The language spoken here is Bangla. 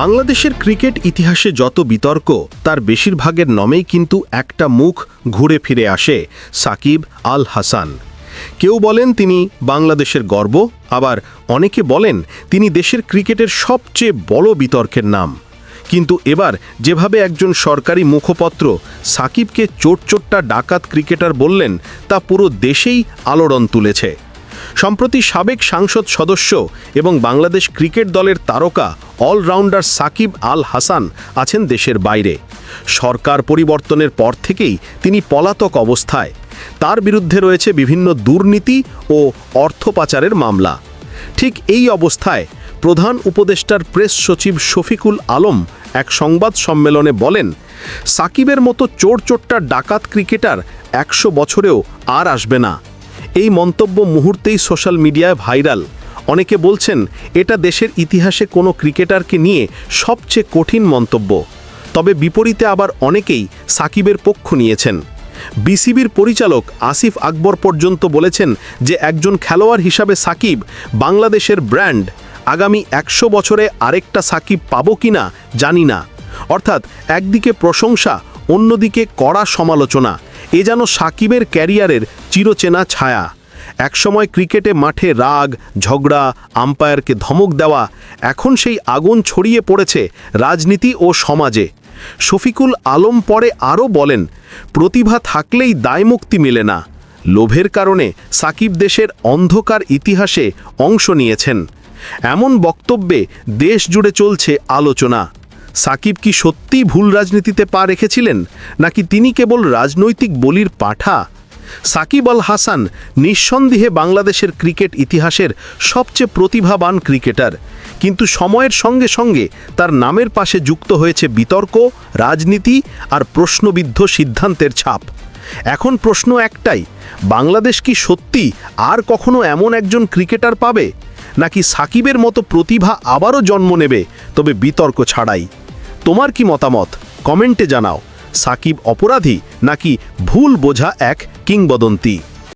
বাংলাদেশের ক্রিকেট ইতিহাসে যত বিতর্ক, তার বেশিরভাগের নমেই কিন্তু একটা মুখ ঘুরে ফিরে আসে সাকিব আল হাসান। কেউ বলেন তিনি বাংলাদেশের গর্ব, আবার অনেকে বলেন তিনি দেশের ক্রিকেটের সবচেয়ে বড় বিতর্কের নাম। কিন্তু এবার যেভাবে একজন সরকারি মুখপত্র সাকিবকে চোটচোট্টা ডাকাত ক্রিকেটার বললেন, তা পুরো দেশেই আলোড়ন তুলেছে। সম্প্রতি সাবেক সাংসদ সদস্য এবং বাংলাদেশ ক্রিকেট দলের তারকা অলরাউন্ডার সাকিব আল হাসান আছেন দেশের বাইরে। সরকার পরিবর্তনের পর থেকেই তিনি পলাতক অবস্থায়। তার বিরুদ্ধে রয়েছে বিভিন্ন দুর্নীতি ও অর্থ পাচারের মামলা। ঠিক এই অবস্থায় প্রধান উপদেষ্টার প্রেস সচিব শফিকুল আলম এক সংবাদ সম্মেলনে বলেন, সাকিবের মতো চোর চোরচোট্টা ডাকাত ক্রিকেটার একশো বছরেও আর আসবে না। এই মন্তব্য মুহূর্তেই সোশ্যাল মিডিয়ায় ভাইরাল। অনেকে বলছেন, এটা দেশের ইতিহাসে কোনো ক্রিকেটারকে নিয়ে সবচেয়ে কঠিন মন্তব্য। তবে বিপরীতে আবার অনেকেই সাকিবের পক্ষ নিয়েছেন। বিসিবির পরিচালক আসিফ আকবর পর্যন্ত বলেছেন যে একজন খেলোয়াড় হিসাবে সাকিব বাংলাদেশের ব্র্যান্ড। আগামী একশো বছরে আরেকটা সাকিব পাবো কিনা জানি না। অর্থাৎ একদিকে প্রশংসা, অন্যদিকে কড়া সমালোচনা। এ যেন সাকিবের ক্যারিয়ারের চিরচেনা ছায়া। একসময় ক্রিকেটে মাঠে রাগ, ঝগড়া, আম্পায়ারকে ধমক দেওয়া এখন সেই আগুন ছড়িয়ে পড়েছে রাজনীতি ও সমাজে। শফিকুল আলম পরে আরও বলেন, প্রতিভা থাকলেই দায়মুক্তি মেলে না। লোভের কারণে সাকিব দেশের অন্ধকার ইতিহাসে অংশ নিয়েছেন। এমন বক্তব্যে দেশ জুড়ে চলছে আলোচনা। সাকিব কি সত্যিই ভুল রাজনীতিতে পা রেখেছিলেন? নাকি তিনি কেবল রাজনৈতিক বলির পাঠা? সাকিব আল হাসান নিঃসন্দেহে বাংলাদেশের ক্রিকেট ইতিহাসের সবচেয়ে প্রতিভাবান ক্রিকেটার। কিন্তু সময়ের সঙ্গে সঙ্গে তার নামের পাশে যুক্ত হয়েছে বিতর্ক, রাজনীতি আর প্রশ্নবিদ্ধ সিদ্ধান্তের ছাপ। এখন প্রশ্ন একটাই, বাংলাদেশ কি সত্যি আর কখনো এমন একজন ক্রিকেটার পাবে? নাকি সাকিবের মতো প্রতিভা আবারও জন্ম নেবে, তবে বিতর্ক ছাড়াই? তোমার কি মতামত? কমেন্টে জানাও। সাকিব অপরাধী নাকি ভুল বোঝা এক কিংবদন্তি।